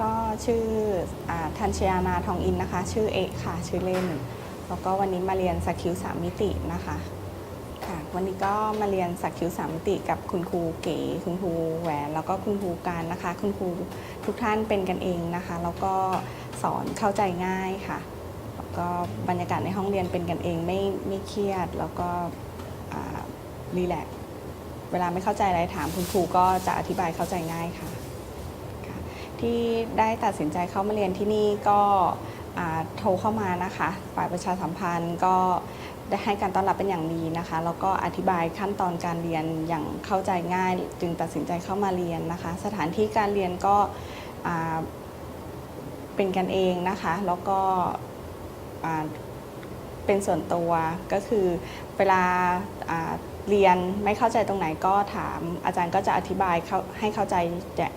ก็ชื่ออทันชยานาทองอินนะคะ ชื่อเอกค่ะ ชื่อเล่น แล้วก็วันนี้มาเรียนสักคิวสามมิตินะคะค่ะวันนี้ก็มาเรียนสักคิวสามมิติกับคุณครูเก๋คุณครูแหวนแล้วก็คุณครูการนะคะ คุณครูทุกท่านเป็นกันเองนะคะ แล้วก็สอนเข้าใจง่ายค่ะ แล้วก็บรรยากาศในห้องเรียนเป็นกันเองไม่ไม่เครียด แล้วก็รีแลกเวลาไม่เข้าใจอะไรถามคุณครูก็จะอธิบายเข้าใจง่ายค่ะ ที่ได้ตัดสินใจเข้ามาเรียนที่นี่ก็โทรเข้ามานะคะ ฝ่ายประชาสัมพันธ์ก็ได้ให้การต้อนรับเป็นอย่างดีนะคะ แล้วก็อธิบายขั้นตอนการเรียนอย่างเข้าใจง่าย จึงตัดสินใจเข้ามาเรียนนะคะ สถานที่การเรียนก็เป็นกันเองนะคะ แล้วก็ เป็นส่วนตัวก็คือเวลาเรียนไม่เข้าใจตรงไหนก็ถาม อาจารย์ก็จะอธิบายให้เข้าใจ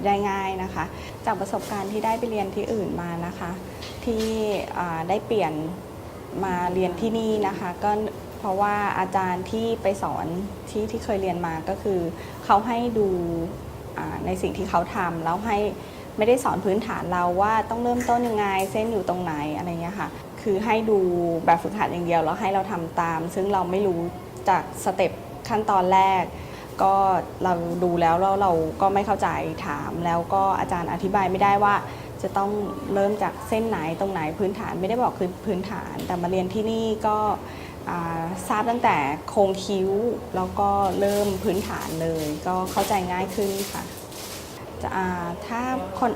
ได้ง่ายนะคะ จากประสบการณ์ที่ได้ไปเรียนที่อื่นมานะคะ ที่ได้เปลี่ยนมาเรียนที่นี่นะคะก็เพราะว่าอาจารย์ที่ไปสอนที่ที่เคยเรียนมาก็คือ เขาให้ดูในสิ่งที่เขาทำแล้วให้ ไม่ได้สอนพื้นฐานเราว่าต้องเริ่มต้นยังไง เส้นอยู่ตรงไหนอะไรเงี้ยค่ะ คือให้ดูแบบฝึกหัดอย่างเดียวแล้วให้เราทำตาม ซึ่งเราไม่รู้จากสเต็ปขั้นตอนแรก ก็เราดูแล้วแล้วเราก็ไม่เข้าใจถาม แล้วก็อาจารย์อธิบายไม่ได้ว่า จะต้องเริ่มจากเส้นไหนตรงไหนพื้นฐานไม่ได้บอกคือพื้นฐาน แต่มาเรียนที่นี่ก็ทราบตั้งแต่โครงคิ้ว แล้วก็เริ่มพื้นฐานเลย ก็เข้าใจง่ายขึ้นค่ะ ถ้าคน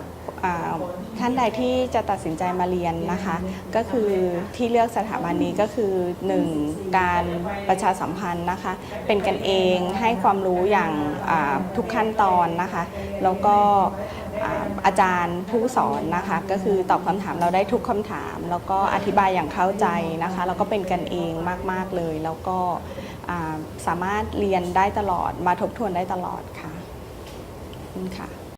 ท่านใดที่จะตัดสินใจมาเรียนนะคะ ก็คือที่เลือกสถาบันนี้ก็คือ 1. การประชาสัมพันธ์นะคะ เป็นกันเองให้ความรู้อย่างทุกขั้นตอนนะคะ แล้วก็อาจารย์ผู้สอนนะคะ ก็คือตอบคำถามเราได้ทุกคำถาม แล้วก็อธิบายอย่างเข้าใจนะคะ แล้วก็เป็นกันเองมาก ๆ เลย แล้วก็สามารถเรียนได้ตลอดมาทบทวนได้ตลอดค่ะคุณค่ะ